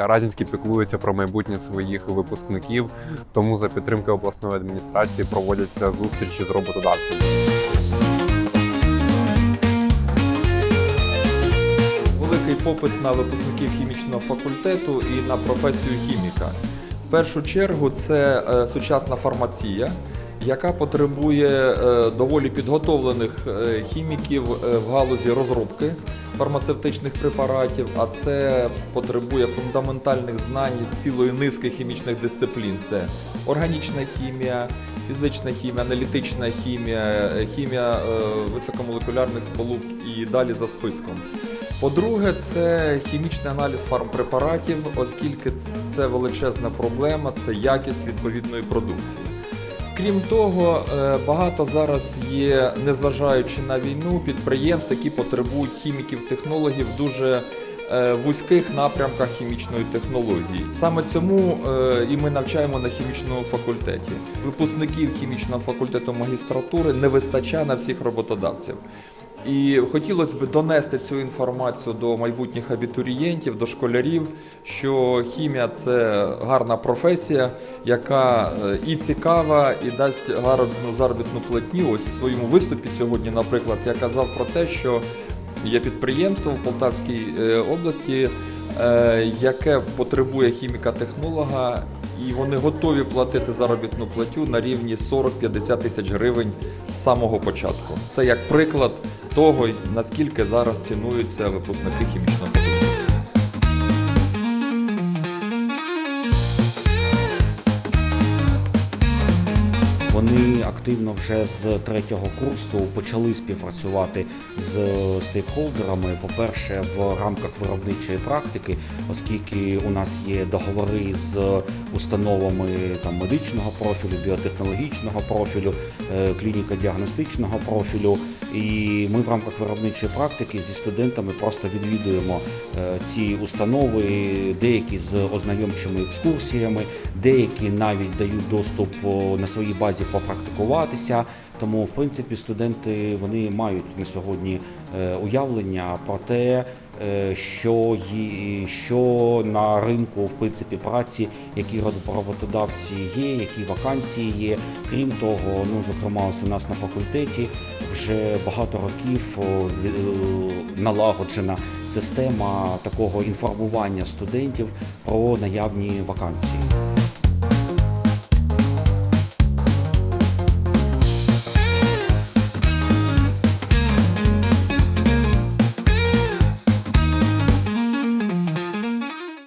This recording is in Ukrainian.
ласка, Разінський піклується про майбутнє своїх випускників, тому за підтримки обласної адміністрації проводяться зустрічі з роботодавцями. Великий попит на випускників хімічного факультету і на професію хіміка. В першу чергу це е, сучасна фармація, яка потребує е, доволі підготовлених е, хіміків е, в галузі розробки фармацевтичних препаратів, а це потребує фундаментальних знань з цілої низки хімічних дисциплін: це органічна хімія, фізична хімія, аналітична хімія, хімія високомолекулярних сполук і далі за списком. По-друге, це хімічний аналіз фармпрепаратів, оскільки це величезна проблема, це якість відповідної продукції. Крім того, е, багато зараз є, незважаючи на війну, підприємств, які потребують хіміків-технологів дуже е, вузьких напрямках хімічної технології. Саме цьому е, і ми навчаємо на хімічному факультеті. Випускників хімічного факультету магістратури не вистачає на всіх роботодавців. І хотілося б донести цю інформацію до майбутніх абітурієнтів, до школярів, що хімія це гарна професія, яка е, і цікава, і дасть гарну заробітну платню. Ось в своєму виступі сьогодні, наприклад, я казав про те, що є підприємство в Полтавській е, області, е, яке потребує хіміка-технолога, і вони готові платити заробітну платю на рівні 40-50 тисяч гривень з самого початку. Це як приклад того, наскільки зараз цінуються випускники хімічного Вони активно вже з третього курсу почали співпрацювати з стейкхолдерами. По-перше, в рамках виробничої практики, оскільки у нас є договори з установами там медичного профілю, біотехнологічного профілю, е, клініко-діагностичного профілю. І ми в рамках виробничої практики зі студентами просто відвідуємо е, ці установи, деякі з ознайомчими екскурсіями, деякі навіть дають доступ на своїй базі попрактикуватися. Тому, в принципі, студенти вони мають на сьогодні е, уявлення про те, е, що, ї- що на ринку в принципі праці, які роб- роботодавці є, які вакансії є. Крім того, ну зокрема, у нас на факультеті вже багато років е, налагоджена система такого інформування студентів про наявні вакансії.